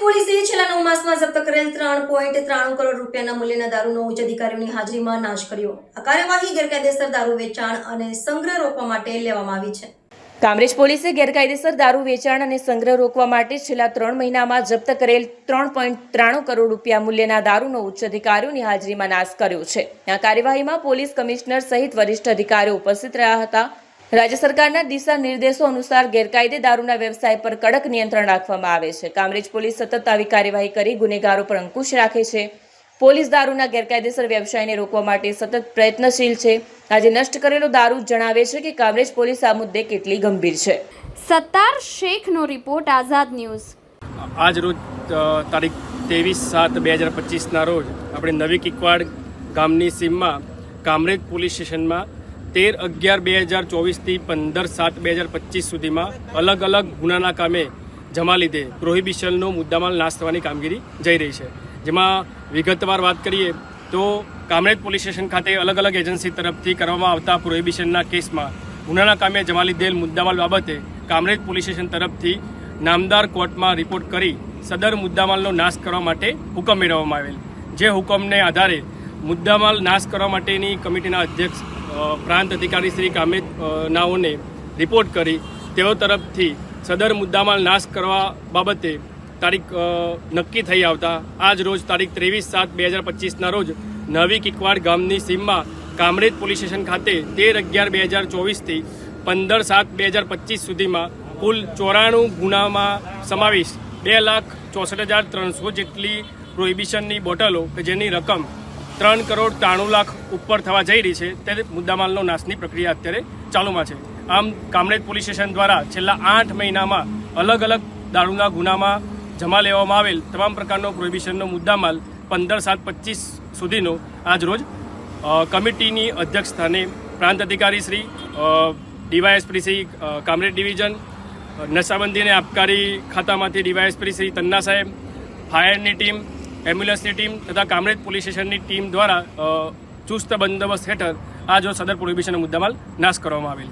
પોલીસે છેલ્લા નવ માસમાં જપ્ત કરેલ ત્રણ પોઈન્ટ ત્રાણું કરોડ રૂપિયાના મૂલ્યના દારૂનો ઉચ્ચ અધિકારીઓની હાજરીમાં નાશ કર્યો. આ કાર્યવાહી ગેરકાયદેસર દારૂ વેચાણ અને સંગ્રહ રોકવા માટે લેવામાં આવી છે. કામરેજ પોલીસે ગેરકાયદેસર દારૂ વેચાણ અને સંગ્રહ રોકવા માટે છેલ્લા ત્રણ મહિનામાં જપ્ત કરેલ ત્રણ પોઈન્ટ ત્રાણું કરોડ રૂપિયા મૂલ્યના દારૂનો ઉચ્ચ અધિકારીઓની હાજરીમાં નાશ કર્યો છે. આ કાર્યવાહીમાં પોલીસ કમિશનર સહિત વરિષ્ઠ અધિકારીઓ ઉપસ્થિત રહ્યા હતા. રાજ્ય સરકારના દિશા નિર્દેશો અનુસાર ગેરકાયદે દારૂના વ્યવસાય પર કડક નિયંત્રણ રાખવામાં આવે છે. કામરેજ પોલીસ સતત આવી કાર્યવાહી કરી ગુનેગારો પર અંકુશ રાખે છે. પોલીસ દારૂના ગેરકાયદેસર વ્યવસાયને રોકવા માટે સતત પ્રયત્નશીલ છે. આજે નષ્ટ કરેલો દારૂ જણાવે છે કે કામરેજ પોલીસ આ મુદ્દે કેટલી ગંભીર છે. સત્તાર શેખનો રિપોર્ટ આઝાદ ન્યૂઝ. આજ રોજ તારીખ ત્રેવીસ સાત બે હજાર પચીસના રોજ આપણે નવી કિકવાડ ગામની સીમમાં કામરેજ પોલીસ સ્ટેશનમાં તેર અગિયાર બે હજાર ચોવીસથી પંદર સાત બે હજાર પચીસ સુધીમાં અલગ અલગ ગુનાના કામે જમા લીધે પ્રોહિબિશનનો મુદ્દામાલ નાશ થવાની કામગીરી જઈ રહી છે. જેમાં વિગતવાર વાત કરીએ તો કામરેજ પોલીસ સ્ટેશન ખાતે અલગ અલગ એજન્સી તરફથી કરવામાં આવતા પ્રોહિબિશનના કેસમાં ગુનાના કામે જમા લીધેલ મુદ્દામાલ બાબતે કામરેજ પોલીસ સ્ટેશન તરફથી નામદાર કોર્ટમાં રિપોર્ટ કરી સદર મુદ્દામાલનો નાશ કરવા માટે હુકમ મેળવવામાં આવેલ. જે હુકમને આધારે મુદ્દામાલ નાશ કરવા માટેની કમિટીના અધ્યક્ષ પ્રાંત અધિકારી શ્રી કામિત નાઓને રિપોર્ટ કરી. તેઓ તરફથી સદર મુદ્દામાલ નાશ કરવા બાબતે તારીખ નક્કી થઈ આવતા આજ રોજ તારીખ ત્રેવીસ સાત બે હજાર પચીસના રોજ નવી કિકવાડ ગામની સીમમાં કામરેજ પોલીસ સ્ટેશન ખાતે તેર અગિયાર બે હજાર ચોવીસથી પંદર સાત બે હજાર પચીસ સુધીમાં કુલ ચોરાણું ગુનામાં સમાવેશ બે લાખ ચોસઠ હજાર ત્રણસો જેટલી પ્રોહિબિશનની બોટલો કે જેની રકમ ત્રણ કરોડ ત્રાણું લાખ ઉપર થવા જઈ રહી છે. તે મુદ્દામાલનો નાશની પ્રક્રિયા અત્યારે ચાલુમાં છે. આમ કામરેજ પોલીસ સ્ટેશન દ્વારા છેલ્લા આઠ મહિનામાં અલગ અલગ દારૂના ગુનામાં જમા લેવામાં આવેલ તમામ પ્રકારનો પ્રોહિબિશનનો મુદ્દામાલ પંદર સાત પચીસ સુધીનો આજ રોજ કમિટીની અધ્યક્ષ સ્થાને પ્રાંત અધિકારી શ્રી ડીવાયએસપી શ્રી કામરેજ ડિવિઝન નશાબંધીને આબકારી ખાતામાંથી ડીવાયએસપી શ્રી તન્ના સાહેબ, ફાયરની ટીમ એમ્બ્યુલન્સની ટીમ તથા કામરેજ પોલીસ સ્ટેશનની ટીમ દ્વારા ચુસ્ત બંદોબસ્ત હેઠળ આ જો સદર પ્રોહિબિશનનો મુદ્દામાલ નાશ કરવામાં આવેલ છે.